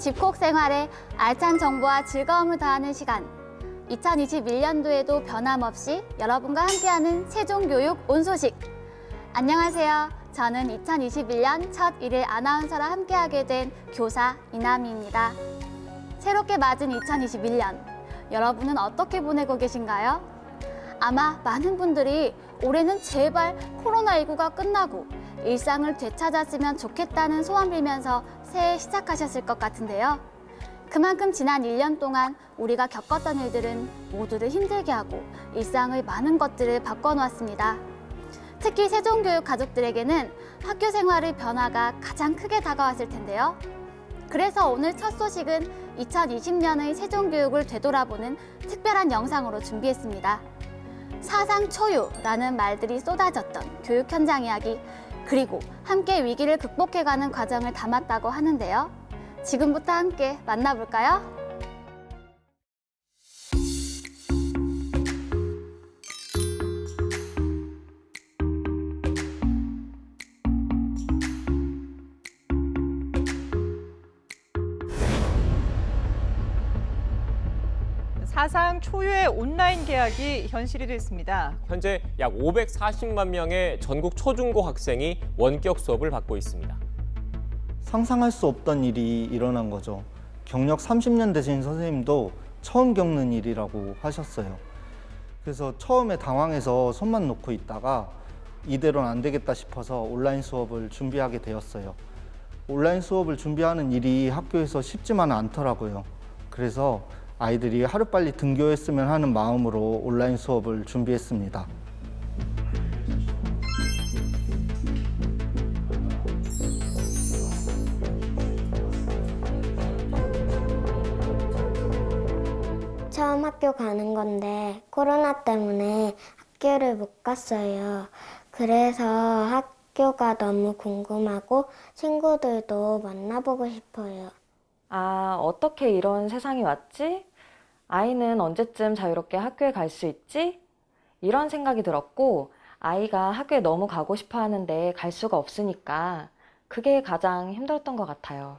집콕 생활에 알찬 정보와 즐거움을 더하는 시간. 2021년도에도 변함없이 여러분과 함께하는 세종교육 온소식. 안녕하세요. 저는 2021년 첫 일일 아나운서라 함께하게 된 교사 이남희입니다. 새롭게 맞은 2021년. 여러분은 어떻게 보내고 계신가요? 아마 많은 분들이 올해는 제발 코로나19가 끝나고 일상을 되찾았으면 좋겠다는 소원 빌면서 새해 시작하셨을 것 같은데요. 그만큼 지난 1년 동안 우리가 겪었던 일들은 모두를 힘들게 하고 일상의 많은 것들을 바꿔놓았습니다. 특히 세종교육 가족들에게는 학교 생활의 변화가 가장 크게 다가왔을 텐데요. 그래서 오늘 첫 소식은 2020년의 세종교육을 되돌아보는 특별한 영상으로 준비했습니다. 사상 초유라는 말들이 쏟아졌던 교육 현장 이야기, 그리고 함께 위기를 극복해가는 과정을 담았다고 하는데요. 지금부터 함께 만나볼까요? 사상 초유의 온라인 계약이 현실이 됐습니다. 현재 약 540만 명의 전국 초중고 학생이 원격 수업을 받고 있습니다. 상상할 수 없던 일이 일어난 거죠. 경력 30년 되신 선생님도 처음 겪는 일이라고 하셨어요. 그래서 처음에 당황해서 손만 놓고 있다가 이대로는 안 되겠다 싶어서 온라인 수업을 준비하게 되었어요. 온라인 수업을 준비하는 일이 학교에서 쉽지만은 않더라고요. 그래서 아이들이 하루빨리 등교했으면 하는 마음으로 온라인 수업을 준비했습니다. 처음 학교 가는 건데 코로나 때문에 학교를 못 갔어요. 그래서 학교가 너무 궁금하고 친구들도 만나보고 싶어요. 아, 어떻게 이런 세상이 왔지? 아이는 언제쯤 자유롭게 학교에 갈 수 있지? 이런 생각이 들었고, 아이가 학교에 너무 가고 싶어 하는데 갈 수가 없으니까 그게 가장 힘들었던 것 같아요.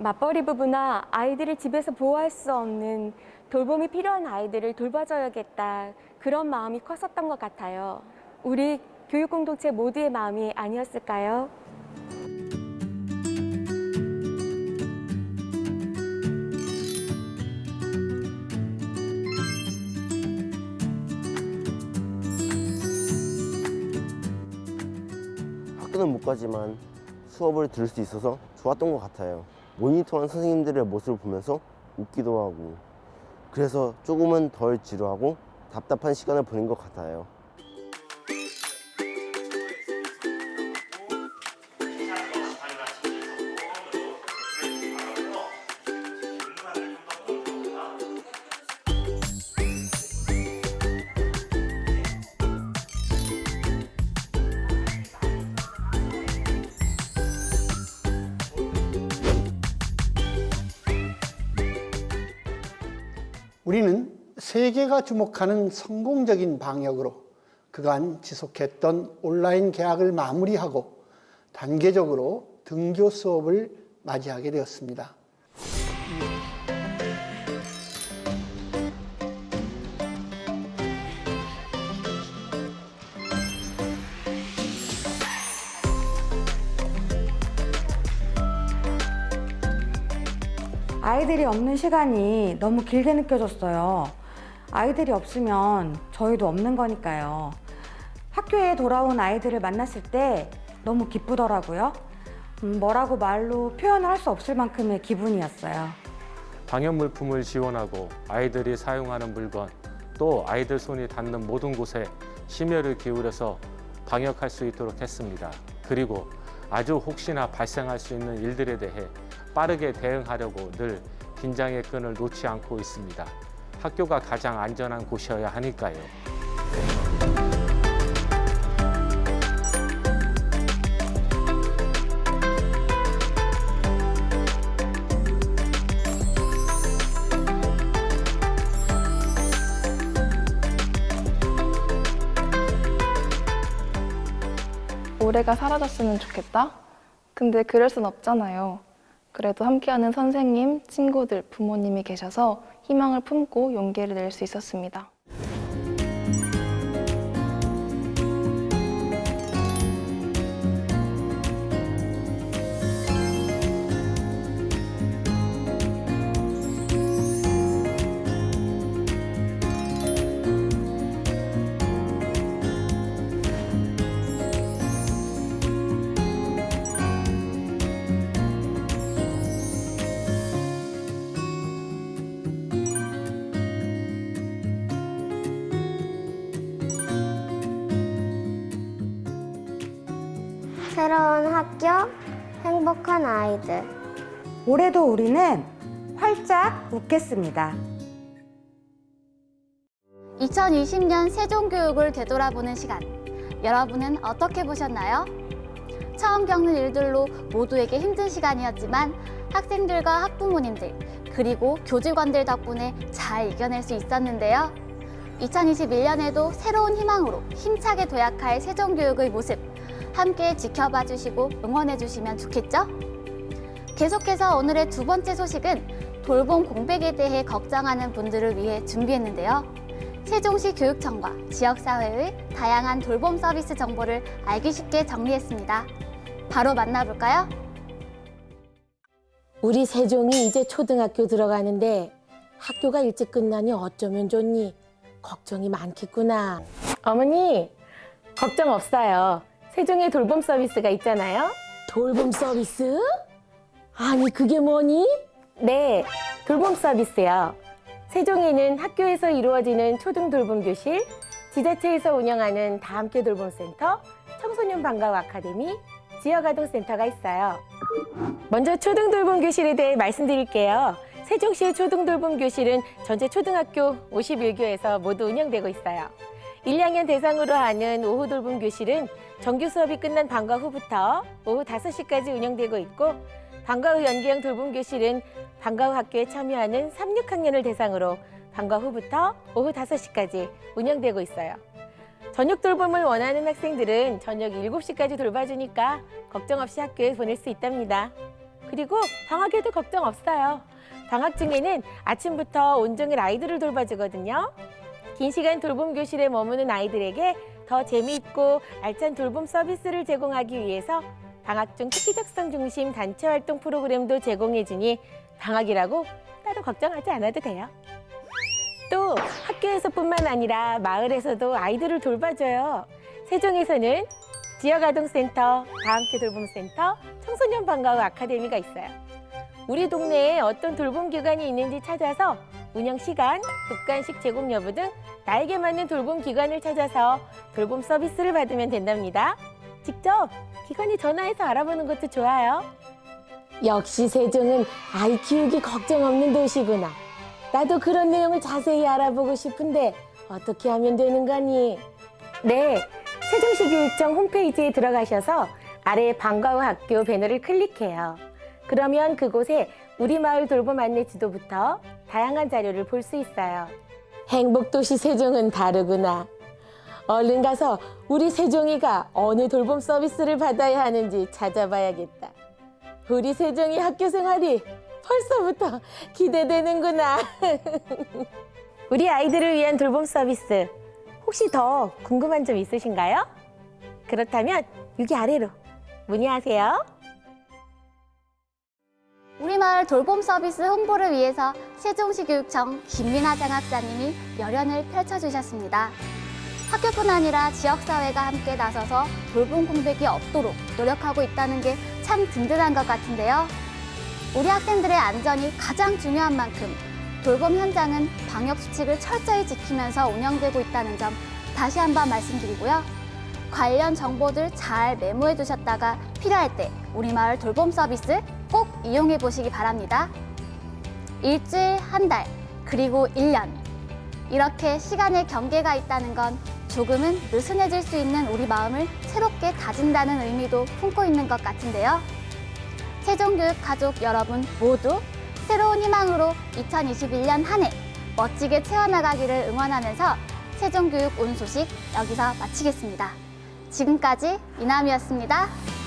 맞벌이 부부나 아이들을 집에서 보호할 수 없는 돌봄이 필요한 아이들을 돌봐줘야겠다. 그런 마음이 컸었던 것 같아요. 우리 교육 공동체 모두의 마음이 아니었을까요? 학교는 못 가지만 수업을 들을 수 있어서 좋았던 것 같아요. 모니터하는 선생님들의 모습을 보면서 웃기도 하고 그래서 조금은 덜 지루하고 답답한 시간을 보낸 것 같아요. 우리는 세계가 주목하는 성공적인 방역으로 그간 지속했던 온라인 개학을 마무리하고 단계적으로 등교 수업을 맞이하게 되었습니다. 아이들이 없는 시간이 너무 길게 느껴졌어요. 아이들이 없으면 저희도 없는 거니까요. 학교에 돌아온 아이들을 만났을 때 너무 기쁘더라고요. 음, 뭐라고 말로 표현을 할 수 없을 만큼의 기분이었어요. 방역 물품을 지원하고 아이들이 사용하는 물건 또 아이들 손이 닿는 모든 곳에 심혈을 기울여서 방역할 수 있도록 했습니다. 그리고 아주 혹시나 발생할 수 있는 일들에 대해 빠르게 대응하려고 늘 긴장의 끈을 놓지 않고 있습니다. 학교가 가장 안전한 곳이어야 하니까요. 노래가 사라졌으면 좋겠다? 근데 그럴 순 없잖아요. 그래도 함께하는 선생님, 친구들, 부모님이 계셔서 희망을 품고 용기를 낼 수 있었습니다. 새로운 학교, 행복한 아이들. 올해도 우리는 활짝 웃겠습니다. 2020년 세종교육을 되돌아보는 시간. 여러분은 어떻게 보셨나요? 처음 겪는 일들로 모두에게 힘든 시간이었지만 학생들과 학부모님들, 그리고 교직원들 덕분에 잘 이겨낼 수 있었는데요. 2021년에도 새로운 희망으로 힘차게 도약할 세종교육의 모습 함께 지켜봐 주시고 응원해 주시면 좋겠죠? 계속해서 오늘의 두 번째 소식은 돌봄 공백에 대해 걱정하는 분들을 위해 준비했는데요. 세종시 교육청과 지역사회의 다양한 돌봄 서비스 정보를 알기 쉽게 정리했습니다. 바로 만나볼까요? 우리 세종이 이제 초등학교 들어가는데 학교가 일찍 끝나니 어쩌면 좋니? 걱정이 많겠구나. 어머니, 걱정 없어요. 세종에 돌봄 서비스가 있잖아요. 돌봄 서비스? 아니 그게 뭐니? 네, 돌봄 서비스요. 세종에는 학교에서 이루어지는 초등 돌봄 교실, 지자체에서 운영하는 다함께 돌봄 센터, 청소년 방과후 아카데미, 지역 아동 센터가 있어요. 먼저 초등 돌봄 교실에 대해 말씀드릴게요. 세종시의 초등 돌봄 교실은 전체 초등학교 51교에서 모두 운영되고 있어요. 1, 2학년 대상으로 하는 오후 돌봄 교실은 정규 수업이 끝난 방과 후부터 오후 5시까지 운영되고 있고 방과 후 연계형 돌봄 교실은 방과 후 학교에 참여하는 3, 6학년을 대상으로 방과 후부터 오후 5시까지 운영되고 있어요. 저녁 돌봄을 원하는 학생들은 저녁 7시까지 돌봐주니까 걱정 없이 학교에 보낼 수 있답니다. 그리고 방학에도 걱정 없어요. 방학 중에는 아침부터 온종일 아이들을 돌봐주거든요. 긴 시간 돌봄 교실에 머무는 아이들에게 더 재미있고 알찬 돌봄 서비스를 제공하기 위해서 방학 중 특기 작성 중심 단체 활동 프로그램도 제공해 주니 방학이라고 따로 걱정하지 않아도 돼요. 또 학교에서뿐만 아니라 마을에서도 아이들을 돌봐줘요. 세종에서는 지역아동센터, 다함께 돌봄센터, 청소년 방과후 아카데미가 있어요. 우리 동네에 어떤 돌봄 기관이 있는지 찾아서 운영 시간, 급간식 제공 여부 등 나에게 맞는 돌봄 기관을 찾아서 돌봄 서비스를 받으면 된답니다. 직접 기관에 전화해서 알아보는 것도 좋아요. 역시 세종은 아이 키우기 걱정 없는 도시구나. 나도 그런 내용을 자세히 알아보고 싶은데 어떻게 하면 되는 거니? 네, 세종시 교육청 홈페이지에 들어가셔서 아래 방과후 학교 배너를 클릭해요. 그러면 그곳에 우리 마을 돌봄 안내 지도부터 다양한 자료를 볼 수 있어요. 행복도시 세종은 다르구나. 얼른 가서 우리 세종이가 어느 돌봄 서비스를 받아야 하는지 찾아봐야겠다. 우리 세종이 학교 생활이 벌써부터 기대되는구나. 우리 아이들을 위한 돌봄 서비스 혹시 더 궁금한 점 있으신가요? 그렇다면 여기 아래로 문의하세요. 우리 마을 돌봄 서비스 홍보를 위해서 세종시 교육청 김민아 장학사님이 열연을 펼쳐주셨습니다. 학교뿐 아니라 지역사회가 함께 나서서 돌봄 공백이 없도록 노력하고 있다는 게 참 든든한 것 같은데요. 우리 학생들의 안전이 가장 중요한 만큼 돌봄 현장은 방역 수칙을 철저히 지키면서 운영되고 있다는 점 다시 한번 말씀드리고요. 관련 정보들 잘 메모해 두셨다가 필요할 때 우리 마을 돌봄 서비스 꼭 이용해 보시기 바랍니다. 일주일, 한 달, 그리고 1년. 이렇게 시간의 경계가 있다는 건 조금은 느슨해질 수 있는 우리 마음을 새롭게 다진다는 의미도 품고 있는 것 같은데요. 세종교육 가족 여러분 모두 새로운 희망으로 2021년 한 해 멋지게 채워나가기를 응원하면서 세종교육 온 소식 여기서 마치겠습니다. 지금까지 이남이었습니다.